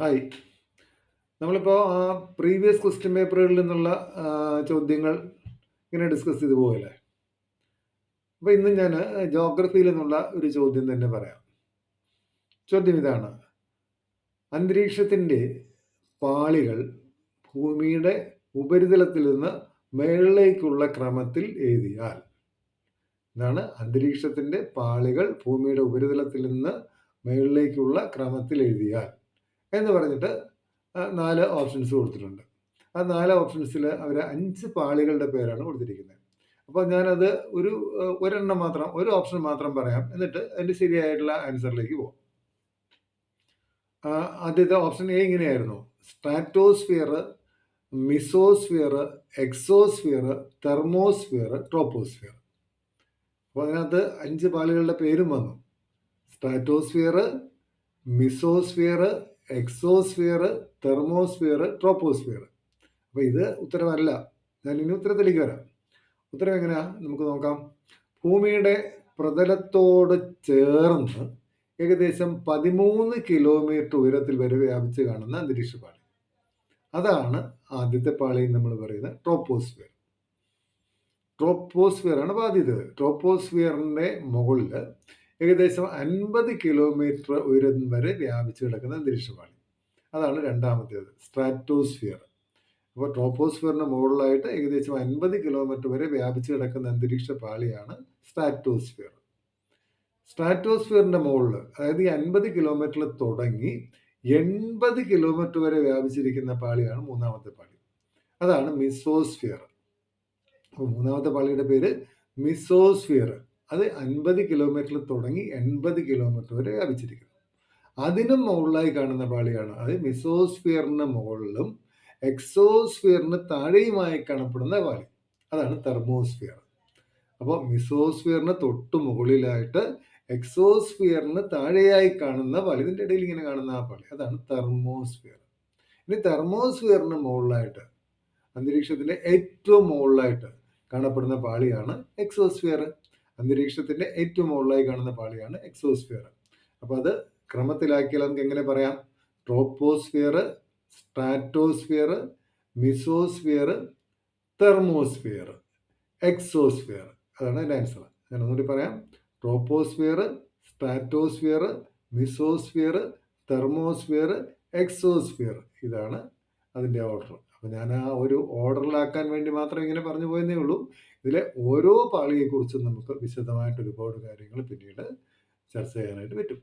Hi നമ്മളിപ്പോൾ ആ previous question പേപ്പറുകളിൽ നിന്നുള്ള ചോദ്യങ്ങൾ ഇങ്ങനെ ഡിസ്കസ് ചെയ്തു പോകല്ലേ അപ്പോൾ ഇന്ന് ഞാൻ ജോഗ്രഫിയിൽ നിന്നുള്ള ഒരു ചോദ്യം തന്നെ പറയാം. ചോദ്യം ഇതാണ്. അന്തരീക്ഷത്തിന്റെ പാളികൾ ഭൂമിയുടെ ഉപരിതലത്തിൽ നിന്ന് മേളിലേക്കുള്ള ക്രമത്തിൽ എഴുതിയാൽ ഇതാണ് അന്തരീക്ഷത്തിന്റെ പാളികൾ ഭൂമിയുടെ ഉപരിതലത്തിൽ നിന്ന് മേളിലേക്കുള്ള ക്രമത്തിൽ എഴുതിയാൽ എന്ന് പറഞ്ഞിട്ട് നാല് ഓപ്ഷൻസ് കൊടുത്തിട്ടുണ്ട്. ആ നാല് ഓപ്ഷൻസിൽ അവർ അഞ്ച് പാളികളുടെ പേരാണ് കൊടുത്തിരിക്കുന്നത് അപ്പോൾ ഞാനത് ഒരു ഒരെണ്ണം മാത്രം ഒരു ഓപ്ഷൻ മാത്രം പറയാം. എന്നിട്ട് അതിന്റെ ശരിയായിട്ടുള്ള ആൻസറിലേക്ക് പോകും ആദ്യത്തെ ഓപ്ഷൻ എ ഇങ്ങനെയായിരുന്നു. Stratosphere mesosphere exosphere thermosphere troposphere അപ്പോൾ അതിനകത്ത് അഞ്ച് പാളികളുടെ പേരും വന്നു. Stratosphere mesosphere exosphere thermosphere troposphere അപ്പോൾ ഇത് ഉത്തരമല്ല. ഞാൻ ഇനി ഉത്തരത്തിലേക്ക് വരാം. ഉത്തരം എങ്ങനെയാ? നമുക്ക് നോക്കാം. ഭൂമിയുടെ പ്രതലത്തോട് ചേർന്ന് ഏകദേശം പതിമൂന്ന് കിലോമീറ്റർ ഉയരത്തിൽ വരെ വ്യാപിച്ച് കാണുന്ന അന്തരീക്ഷ പാളി അതാണ് ആദ്യത്തെ പാളി നമ്മൾ പറയുന്ന ട്രോപ്പോസ്ഫിയർ ട്രോപ്പോസ്ഫിയർ ആണ് ബാധ്യത ട്രോപ്പോസ്ഫിയറിന്റെ മുകളിൽ ഏകദേശം അൻപത് കിലോമീറ്റർ ഉയരം വരെ വ്യാപിച്ചു കിടക്കുന്ന അന്തരീക്ഷപാളി. അതാണ് രണ്ടാമത്തേത് സ്ട്രാറ്റോസ്ഫിയർ അപ്പോൾ ട്രോപ്പോസ്ഫിയറിന് മുകളിലായിട്ട് ഏകദേശം അൻപത് കിലോമീറ്റർ വരെ വ്യാപിച്ചു കിടക്കുന്ന അന്തരീക്ഷ പാളിയാണ് സ്ട്രാറ്റോസ്ഫിയർ സ്ട്രാറ്റോസ്ഫിയറിന്റെ മുകളിൽ അതായത് ഈ അൻപത് കിലോമീറ്ററിൽ തുടങ്ങി എൺപത് കിലോമീറ്റർ വരെ വ്യാപിച്ചിരിക്കുന്ന പാളിയാണ് മൂന്നാമത്തെ പാളി. അതാണ് മിസോസ്ഫിയർ അപ്പോൾ മൂന്നാമത്തെ പാളിയുടെ പേര് മിസോസ്ഫിയർ അത് അൻപത് കിലോമീറ്ററിൽ തുടങ്ങി എൺപത് കിലോമീറ്റർ വരെ വ്യാപിച്ചിരിക്കുന്നു. അതിനും മുകളിലായി കാണുന്ന പാളിയാണ്. അത് മിസോസ്ഫിയറിന് മുകളിലും എക്സോസ്ഫിയറിന് താഴെയുമായി കാണപ്പെടുന്ന പാളി. അതാണ് തെർമോസ്ഫിയർ അപ്പോൾ മിസോസ്ഫിയറിന് തൊട്ട് മുകളിലായിട്ട് എക്സോസ്ഫിയറിന് താഴെയായി കാണുന്ന പാളി. ഇതിന്റെ ഇടയിൽ ഇങ്ങനെ കാണുന്ന ആ പാളി. അതാണ് തെർമോസ്ഫിയർ ഇനി തെർമോസ്ഫിയറിന് മുകളിലായിട്ട് അന്തരീക്ഷത്തിന്റെ ഏറ്റവും മുകളിലായിട്ട് കാണപ്പെടുന്ന പാളിയാണ് എക്സോസ്ഫിയർ അന്തരീക്ഷത്തിന്റെ ഏറ്റവും മുകളിലായി കാണുന്ന പാളിയാണ് എക്സോസ്ഫിയർ. അപ്പോൾ അത് ക്രമത്തിലാക്കിയാൽ നമുക്ക് എങ്ങനെ പറയാം? Troposphere stratosphere mesosphere thermosphere exosphere. അതാണ് എന്റെ ആൻസർ. ഞാൻ ഒന്നുകൂടി പറയാം. Troposphere stratosphere mesosphere thermosphere exosphere. ഇതാണ് അതിന്റെ ഓർഡർ അപ്പോൾ ഞാൻ ആ ഒരു ഓർഡറിലാക്കാൻ വേണ്ടി മാത്രം ഇങ്ങനെ പറഞ്ഞു പോയെന്നേ ഉള്ളൂ. ഇതിലെ ഓരോ പാളിയെക്കുറിച്ചും നമുക്ക് വിശദമായിട്ട് ഒരുപാട് കാര്യങ്ങൾ പിന്നീട് ചർച്ച ചെയ്യാനായിട്ട് പറ്റും.